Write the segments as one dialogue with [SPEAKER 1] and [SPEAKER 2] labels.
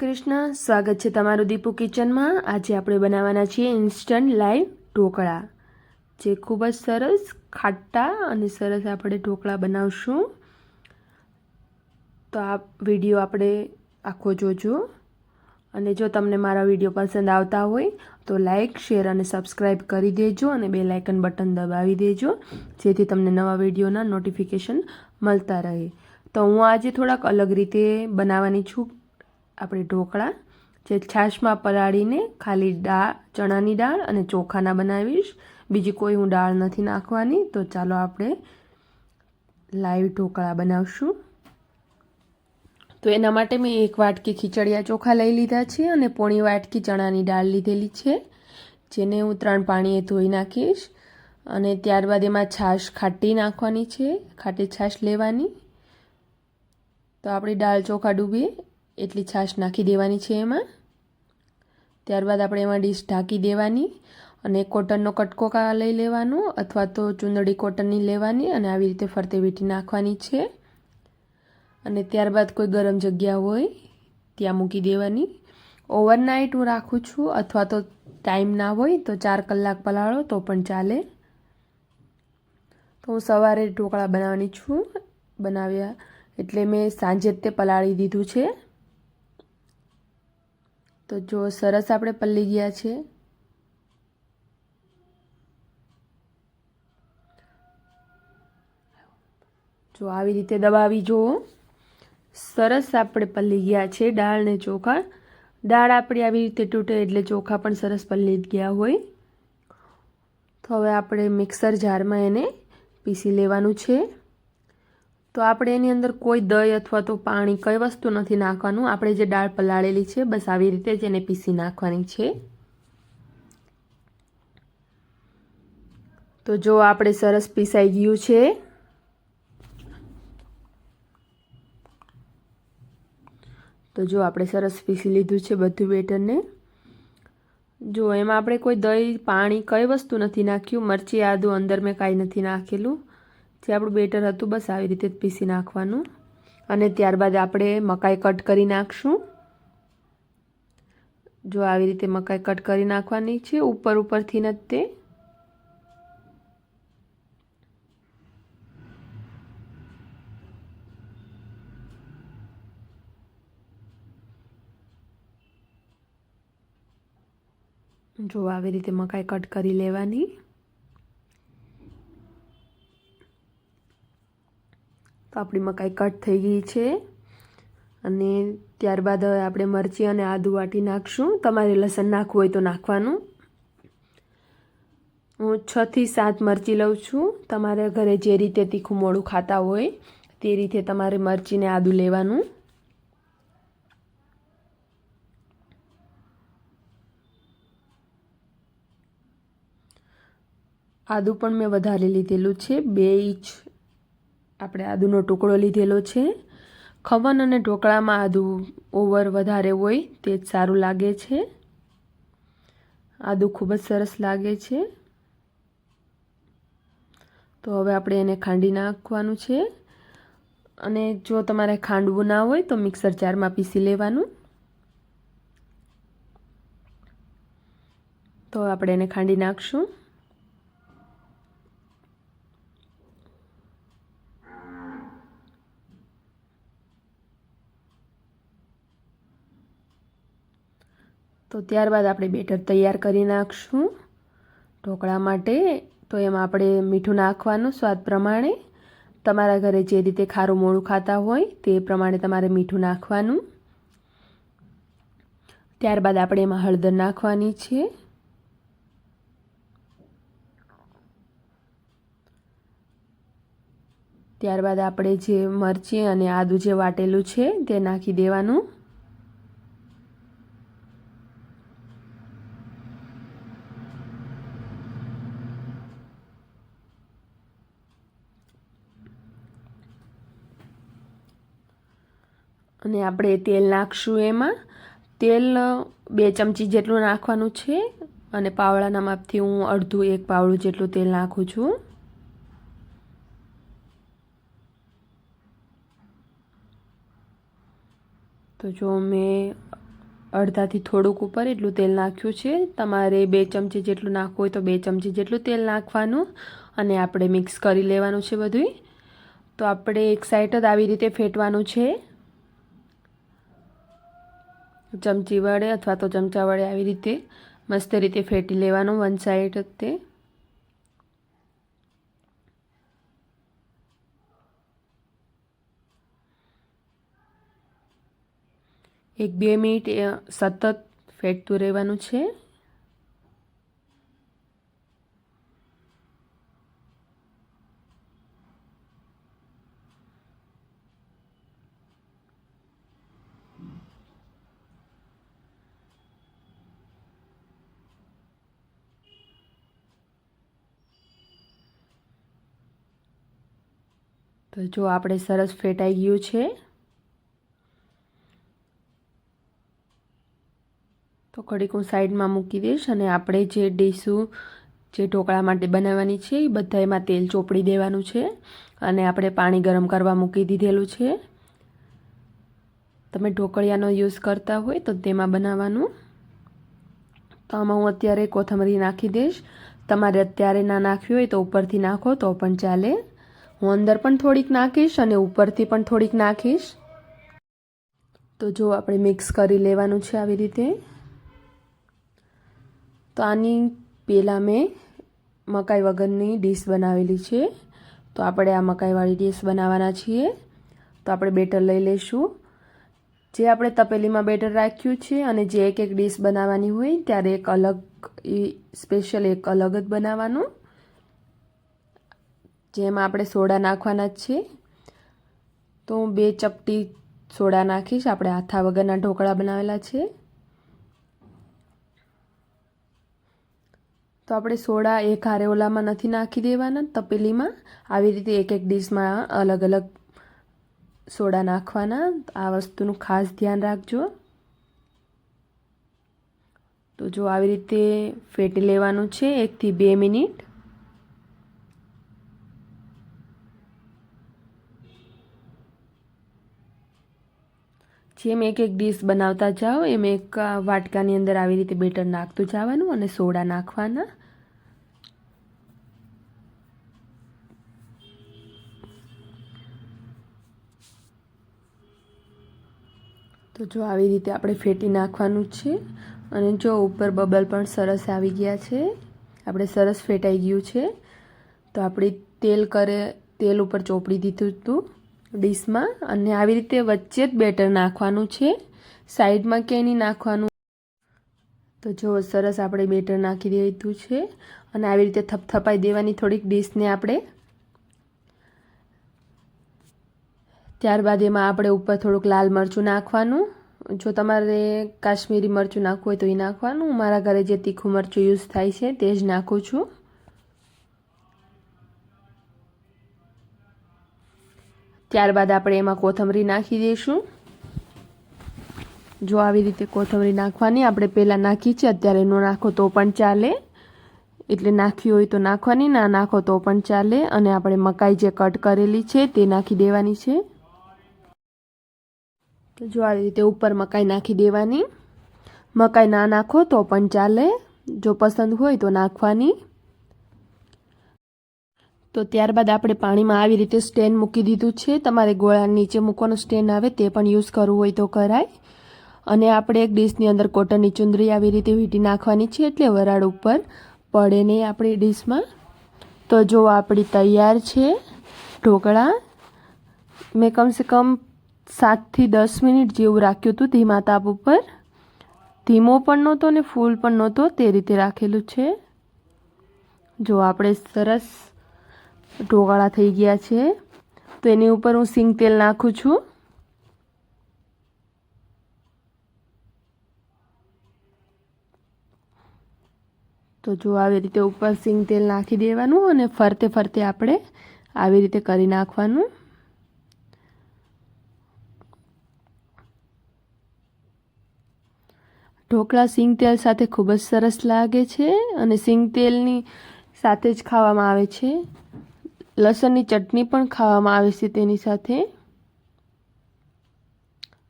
[SPEAKER 1] કૃષ્ણ, સ્વાગત છે તમારું દીપુ કિચનમાં. આજે આપણે બનાવવાના છીએ ઇન્સ્ટન્ટ લાઈવ ઢોકળા. જે ખૂબ જ સરસ, ખાટા અને સરસ આપણે ઢોકળા બનાવશું. તો આ વીડિયો આપણે આખો જોજો. અને જો તમને મારા વીડિયો પસંદ આવતા હોય, તો લાઈક શેર અને સબસ્ક્રાઈબ કરી દેજો અને બે લાઇકન બટન દબાવી દેજો, જેથી તમને નવા વિડીયોના નોટિફિકેશન મળતા રહે. તો હું આજે થોડાક અલગ રીતે બનાવવાની છું. આપણે ઢોકળા, જે છાશમાં પલાળીને ખાલી દાળ ચણાની દાળ અને ચોખાના બનાવીશ. બીજી કોઈ હું દાળ નથી નાખવાની, તો ચાલો આપણે લાઈવ ઢોકળા બનાવશું. તો એના માટે મેં એક વાટકી ખીચડિયા ચોખા લઈ લીધા છે અને પોણી વાટકી ચણાની દાળ લીધેલી છે, જેને હું ત્રણ પાણીએ ધોઈ નાખીશ. અને ત્યારબાદ એમાં છાશ ખાટી નાખવાની છે, ખાટી છાશ લેવાની. તો આપણી દાળ ચોખા ડૂબે એટલી છાશ નાખી દેવાની છે એમાં. ત્યારબાદ આપણે એમાં ડીશ ઢાંકી દેવાની અને કોટનનો કટકો લઈ લેવાનો અથવા તો ચુંદડી કોટનની લેવાની અને આવી રીતે ફરતે વીંટી નાખવાની છે. અને ત્યારબાદ કોઈ ગરમ જગ્યા હોય ત્યાં મૂકી દેવાની. ઓવરનાઇટ હું રાખું છું અથવા તો ટાઈમ ના હોય તો ચાર કલાક પલાળો તો પણ ચાલે. તો હું સવારે ઢોકળા બનાવવાની છું. બનાવ્યા એટલે મેં સાંજે જ તે પલાળી દીધું છે. તો જો સરસ આપણે પલ્લી ગયા છે. જો આવી રીતે દબાવી જુઓ સરસ આપણે પલ્લી ગયા છે દાળ ને ચોખા. દાળ આપણી આવી રીતે તૂટે એટલે ચોખા પણ સરસ પલ્લી ગયા હોય. તો હવે આપણે મિક્સર જારમાં એને પીસી લેવાનું છે. તો આપણે એની અંદર કોઈ દહીં અથવા તો પાણી કઈ વસ્તુ નથી નાખવાનું. આપણે જે દાળ પલાળેલી છે, બસ આવી રીતે જ એને પીસી નાખવાની છે. તો જો આપણે સરસ પીસાઈ ગયું છે. તો જો આપણે સરસ પીસી લીધું છે બધું બેટરને. જો એમાં આપણે કોઈ દહીં, પાણી કઈ વસ્તુ નથી નાખ્યું. મરચી આદું અંદર મેં કાંઈ નથી નાખેલું. જે આપણું બેટર હતું બસ આવી રીતે પીસી નાખવાનું. અને ત્યારબાદ આપણે મકાઈ કટ કરી નાખશું. જો આવી રીતે મકાઈ કટ કરી નાખવાની છે, ઉપર ઉપરથી જ તે. જો આવી રીતે મકાઈ કટ કરી લેવાની. તો આપણી મકાઈ કટ થઈ ગઈ છે. અને ત્યારબાદ હવે આપણે મરચી અને આદુ વાટી નાખશું. તમારે લસણ નાખવું હોય તો નાખવાનું. હું છથી સાત મરચી લઉં છું. તમારા ઘરે જે રીતે તીખું મોડું ખાતા હોય તે રીતે તમારે મરચીને આદુ લેવાનું. આદું પણ મેં વધારે લીધેલું છે. બે ઇંચ આપણે આદુનો ટુકડો લીધેલો છે. ખવન અને ઢોકળામાં આદું ઓવર વધારે હોય તે જ સારું લાગે છે. આદું ખૂબ જ સરસ લાગે છે. તો હવે આપણે એને ખાંડી નાખવાનું છે. અને જો તમારે ખાંડવું ના હોય તો મિક્સર જારમાં પીસી લેવાનું. તો આપણે એને ખાંડી નાખશું. તો ત્યારબાદ આપણે બેટર તૈયાર કરી નાખશું ઢોકળા માટે. તો એમાં આપણે મીઠું નાખવાનું સ્વાદ પ્રમાણે. તમારા ઘરે જે રીતે ખારું મોડું ખાતા હોય તે પ્રમાણે તમારે મીઠું નાખવાનું. ત્યારબાદ આપણે એમાં હળદર નાખવાની છે. ત્યારબાદ આપણે જે મરચી અને આદું જે વાટેલું છે તે નાખી દેવાનું. અને આપણે તેલ નાખશું એમાં. તેલ બે ચમચી જેટલું નાખવાનું છે અને પાવડાના માપથી હું અડધું એક પાવડું જેટલું તેલ નાખું છું. તો જો મેં અડધાથી થોડુંક ઉપર એટલું તેલ નાખ્યું છે. તમારે બે ચમચી જેટલું નાખવું હોય તો બે ચમચી જેટલું તેલ નાખવાનું અને આપણે મિક્સ કરી લેવાનું છે બધું તો આપણે એક સાઈડ જ આવી રીતે ફેટવાનું છે. ચમચી વડે અથવા તો ચમચા વડે આવી રીતે મસ્ત રીતે ફેટી લેવાનું વન સાઈડ તે. એક બે મિનિટ સતત ફેટતું રહેવાનું છે. તો જો આપણે સરસ ફેટાઈ ગયું છે. તો કડીક હું સાઈડમાં મૂકી દઈશ અને આપણે જે ડીશું, જે ઢોકળા માટે બનાવવાની છે, એ બધા એમાં તેલ ચોપડી દેવાનું છે અને આપણે પાણી ગરમ કરવા મૂકી દીધેલું છે. તમે ઢોકળિયાનો યુઝ કરતા હોય તો તેમાં બનાવવાનું. તો આમાં હું અત્યારે કોથમરી નાખી દઈશ. તમારે અત્યારે ના નાખ્યું હોય તો ઉપરથી નાખો તો પણ ચાલે. હું અંદર પણ થોડીક નાખીશ અને ઉપરથી પણ થોડીક નાખીશ. તો જો આપણે મિક્સ કરી લેવાનું છે આવી રીતે. તો આની પહેલાં મેં મકાઈ વગરની ડીશ બનાવેલી છે. તો આપણે આ મકાઈવાળી ડીશ બનાવવાના છીએ. તો આપણે બેટર લઈ લઈશું. જે આપણે તપેલીમાં બેટર રાખ્યું છે અને જે એક એક ડીશ બનાવવાની હોય, ત્યારે એક અલગ સ્પેશિયલ એક અલગ જ બનાવવાનું. જેમાં આપણે સોડા નાખવાના જ છે તો હું બે ચપટી સોડા નાખીશ. આપણે હાથા વગરના ઢોકળા બનાવેલા છે. તો આપણે સોડા એક હારે ઓલામાં નથી નાખી દેવાના, તપેલીમાં. આવી રીતે એક એક ડીશમાં અલગ અલગ સોડા નાખવાના. આ વસ્તુનું ખાસ ધ્યાન રાખજો. તો જો આવી રીતે ફેટી લેવાનું છે, એકથી બે મિનિટ. જેમ એક એક ડીશ બનાવતા જાઓ. એમ એક વાટકાની અંદર આવી રીતે બેટર નાખતું જવાનું અને સોડા નાખવાના. તો જો આવી રીતે આપણે ફેટી નાખવાનું છે અને જો ઉપર બબલ પણ સરસ આવી ગયા છે. આપણે સરસ ફેટાઈ ગયું છે. તો આપણે તેલ કરે, તેલ ઉપર ચોપડી દીધું હતું. ડીશમાં અને આવી રીતે વચ્ચે જ બેટર નાખવાનું છે. સાઈડમાં ક્યાંય નહીં નાખવાનું. તો જો સરસ આપણે બેટર નાખી દીધું છે અને આવી રીતે થપથપાઈ દેવાની થોડીક ડીશને આપણે. ત્યારબાદ એમાં આપણે ઉપર થોડુંક લાલ મરચું નાખવાનું. જો તમારે કાશ્મીરી મરચું નાખવું હોય તો એ નાખવાનું. મારા ઘરે જે તીખું મરચું યુઝ થાય છે તે જ નાખું છું. ત્યારબાદ આપણે એમાં કોથમરી નાખી દઈશું. જો આવી રીતે કોથમરી નાખવાની, આપણે પહેલાં નાખી છે, અત્યારે ન નાખો તો પણ ચાલે. એટલે નાખી હોય તો નાખવાની, ના નાખો તો પણ ચાલે. અને આપણે મકાઈ જે કટ કરેલી છે, તે નાખી દેવાની છે. તો જો આવી રીતે ઉપર મકાઈ નાખી દેવાની. મકાઈ ના નાખો તો પણ ચાલે. જો પસંદ હોય તો નાખવાની. તો ત્યારબાદ આપણે પાણીમાં આવી રીતે સ્ટેન્ડ મૂકી દીધું છે. તમારે ગોળા નીચે મૂકવાનું સ્ટેન્ડ આવે તે પણ યુઝ કરવું હોય તો કરાય. અને આપણે એક ડીશની અંદર કોટનની ચુંદરી આવી રીતે વીંટી નાખવાની છે એટલે વરાળ ઉપર પડે નહીં આપણી ડીશમાં. તો જો આપણી તૈયાર છે ઢોકળા. મેં કમસે કમ સાતથી દસ મિનિટ જેવું રાખ્યું હતું ધીમા તાપ ઉપર. ધીમો પણ નહોતો ને ફૂલ પણ નહોતો તે રીતે રાખેલું છે. જો આપણે સરસ ઢોકળા થઈ ગયા છે. તો એની ઉપર હું સિંગ તેલ નાખું છું. તો જો આવી રીતે ઉપર સિંગ તેલ નાખી દેવાનું અને ફરતે ફરતે આપણે આવી રીતે કરી નાખવાનું. ઢોકળા સિંગ તેલ સાથે ખૂબ જ સરસ લાગે છે અને સિંગ તેલની સાથે જ ખાવામાં આવે છે. લસણની ચટણી પણ ખાવામાં આવે છે તેની સાથે.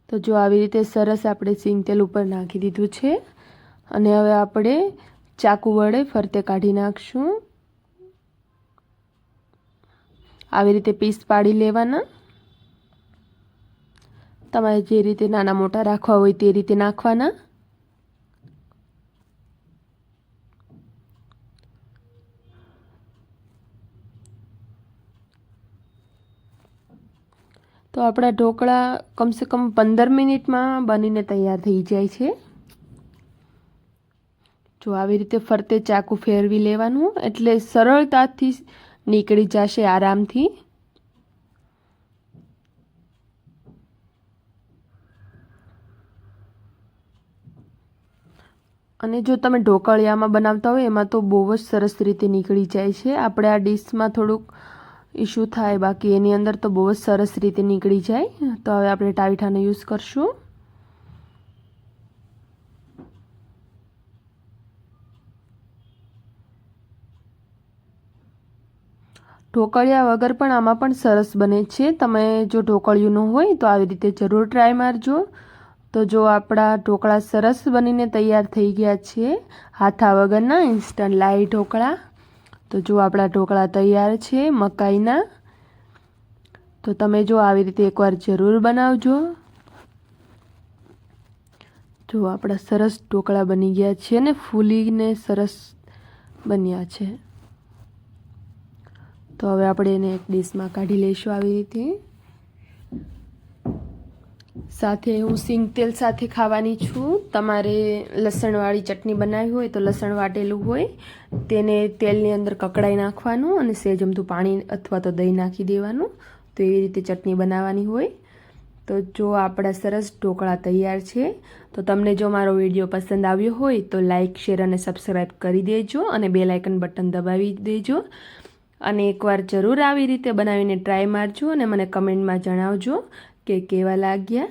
[SPEAKER 1] તો જો આવી રીતે સરસ આપણે સિંગ તેલ ઉપર નાખી દીધું છે. અને હવે આપણે ચાકુ વડે ફરતે કાઢી નાખશું. આવી રીતે પીસ પાડી લેવાના. તમારે જે રીતે નાના મોટા રાખવા હોય તે રીતે નાખવાના. તો આપણા ઢોકળા કમસે કમ પંદર મિનિટમાં બનીને તૈયાર થઈ જાય છે. જો આવી રીતે ફરતે ચાકુ ફેરવી લેવાનું, એટલે સરળતાથી નીકળી જશે આરામથી. અને જો તમે ઢોકળિયામાં બનાવતા હોય, એમાં તો બહુ જ સરસ રીતે નીકળી જાય છે. આપણે આ ડીશમાં થોડુંક ઇશ્યુ થાય, બાકી એની અંદર તો બહુ જ સરસ રીતે નીકળી જાય. તો હવે આપણે ટાવીઠાનો યુઝ કરશું. ઢોકળિયા વગર પણ આમાં પણ સરસ બને છે. તમે જો ઢોકળિયું ન હોય તો આવી રીતે જરૂર ટ્રાય મારજો. તો જો આપણા ઢોકળા સરસ બનીને તૈયાર થઈ ગયા છે, હાથા વગરના ઇન્સ્ટન્ટ લાઈ ઢોકળા. તો જો આપણા ઢોકળા તૈયાર છે મકાઈના, તો તમે જો આવી રીતે એકવાર જરૂર બનાવજો. જો આપણા સરસ ઢોકળા બની ગયા છે ને ફૂલીને સરસ બન્યા છે. તો હવે આપણે એને એક ડીશમાં કાઢી લઈશું આવી રીતે. સાથે હું સિંગ તેલ સાથે ખાવાની છું. તમારે લસણવાળી ચટણી બનાવી હોય તો લસણ વાટેલું હોય. તેને તેલની અંદર કકડાઈ નાખવાનું અને સેજ અમથું પાણી અથવા તો દહીં નાખી દેવાનું. તો એવી રીતે ચટણી બનાવવાની હોય. તો જો આપણા સરસ ઢોકળા તૈયાર છે, તો તમને જો મારો વીડિયો પસંદ આવ્યો હોય તો લાઇક શેર અને સબસ્ક્રાઈબ કરી દેજો અને બે લાઇકન બટન દબાવી દેજો. અને એકવાર જરૂર આવી રીતે બનાવીને ટ્રાય મારજો અને મને કમેન્ટમાં જણાવજો કે કેવા લાગ્યા.